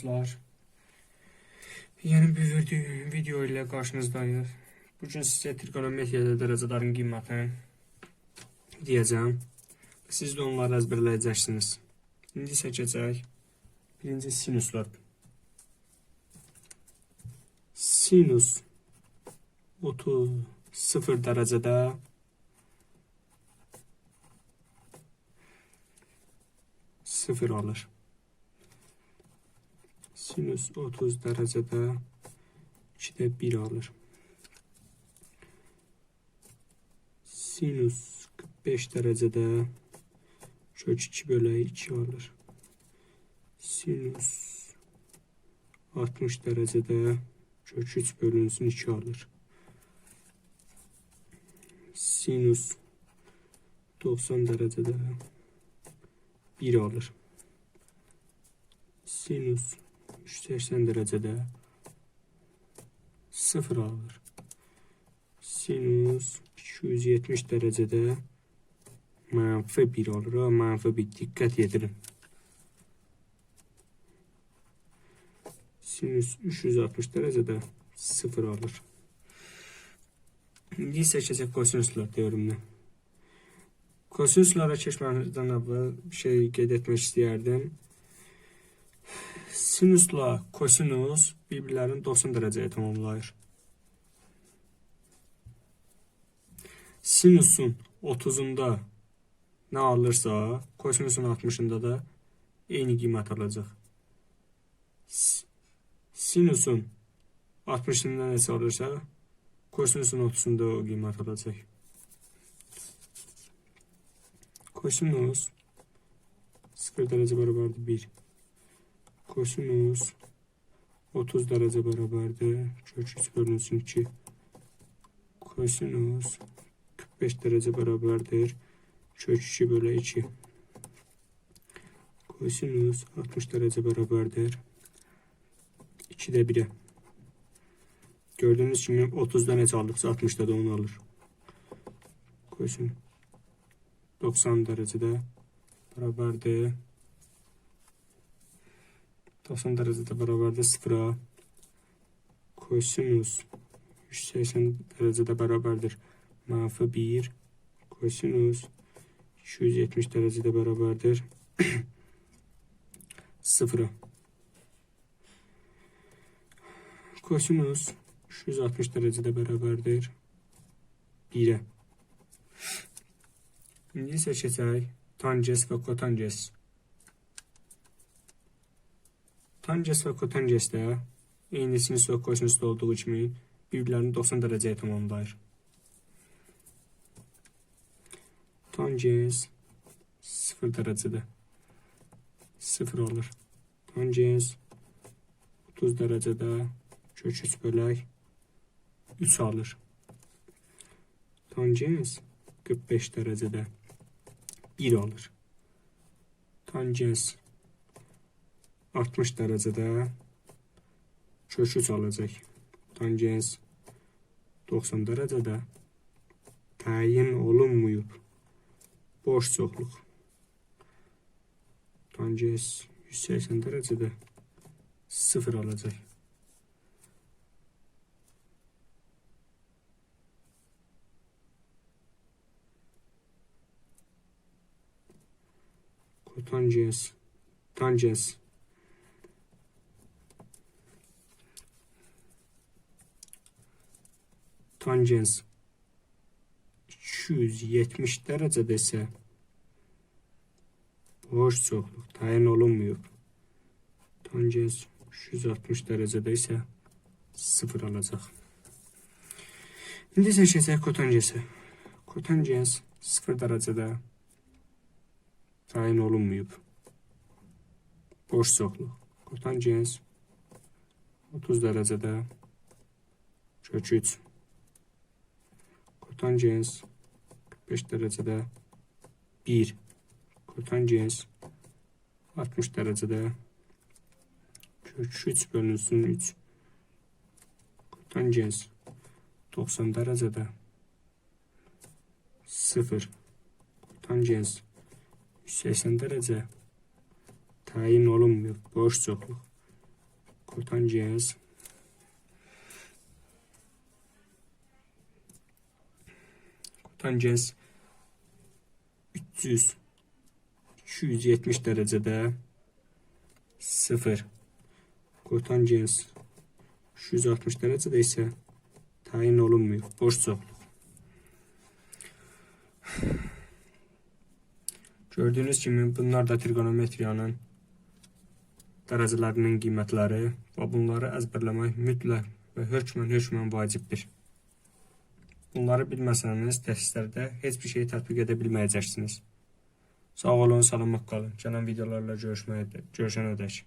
dostlar. Yeni bir video, video ile karşınızdayız. Bugün size trigonometriyada dərəcələrin qiymətini deyəcəm. Siz də onları əzbərləyəcəksiniz. İndi isə keçək. Birinci sinuslar. Sinus 30 0 dərəcədə sıfır alır. Sinüs 30 derecede 2'de 1 alır. Sinüs 45 derecede kök 2 bölü 2 alır. Sinüs 60 derecede kök 3 bölünsün 2 alır. Sinüs 90 derecede 1 alır. Sinüs 180 derecede 0 alır. Sinüs 270 derecede mənfi 1 olur. Mənfi 1 dikkat edin. Sinüs 360 derecede 0 alır. İndi isə keçək kosinuslar teoreminə. Kosinuslara keçməzdən əvvəl bir şey qeyd etmək istəyərdim. Sinusla kosinus bir-birlərini 90 dərəcəyə tamamlayır. Sinusun 30-unda nə alırsa, kosinusun 60-ında da eyni qiymət alacaq. Sinusun 60-ında nəsə alırsa, kosinusun 30-unda o qiymət alacaq. Kosinus 0 derece beraberdir 1. Kosinus 30 derece beraberdir. 3 bölünsün 2. Kosinus 45 derece beraberdir. Kök 2 bölü 2. Kosinus 60 derece beraberdir. 2'de 1'e. Gördüğünüz gibi 30'da ne aldıksa 60'da da onu alır. Kosinus 90 derecede beraberdir. 90 derecede beraberdir sıfıra. Kosinüs 180 derecede beraberdir. Manfi 1. Kosinüs 270 derecede beraberdir. sıfıra. Kosinüs 360 derecede beraberdir. 1'e. İndi isə keçək tangens və kotangens. Tangens və kotangesdə eyni sinüs və kosinüsdə olduğu kimi bir-birlərini 90 dərəcəyə tamamlayır. Tangens 0 dərəcədə 0 olur. Tangens 30 dərəcədə kök 3 bölək 3 alır. Tangens 45 derecede 1 alır. Tangens 60 derecede kök 3 alacaq. Tangens 90 derecede təyin olunmuyub. Boş çoxluq. Tangens 180 derecede 0 alacaq. Kotangens. Tangens. Tangens 270 derecede ise boş çoxluq təyin olunmuyub. Tangens 360 derecede ise 0 alacaq. İndi keçək kotangensə. Kotangens 0 derecede tayin olunmuyub. Boş çoxluq. Kotangens 30 dərəcədə kök 3. Kotangens 45 dərəcədə 1. Kotangens 60 dərəcədə kök 3 bölünsün 3. Kotangens 90 dərəcədə 0. Kotangens 180 derece tayin olunmuyor. Boş çoxluq. Kotangens Kotangens 300 270 derecede 0 Kotangens 360 derecede ise tayin olunmuyor. Boş çoxluq. Gördüğünüz kimi bunlar da trigonometriyanın dərəcələrinin qiymətləri və bunları əzbərləmək mütləq və hökmən hökmən vacibdir. Bunları bilməsəniz dərslərdə heç bir şey tətbiq edə bilməyəcəksiniz. Sağ olun, salamat qalın. Gələn videolarla görüşməyə görüşənədək.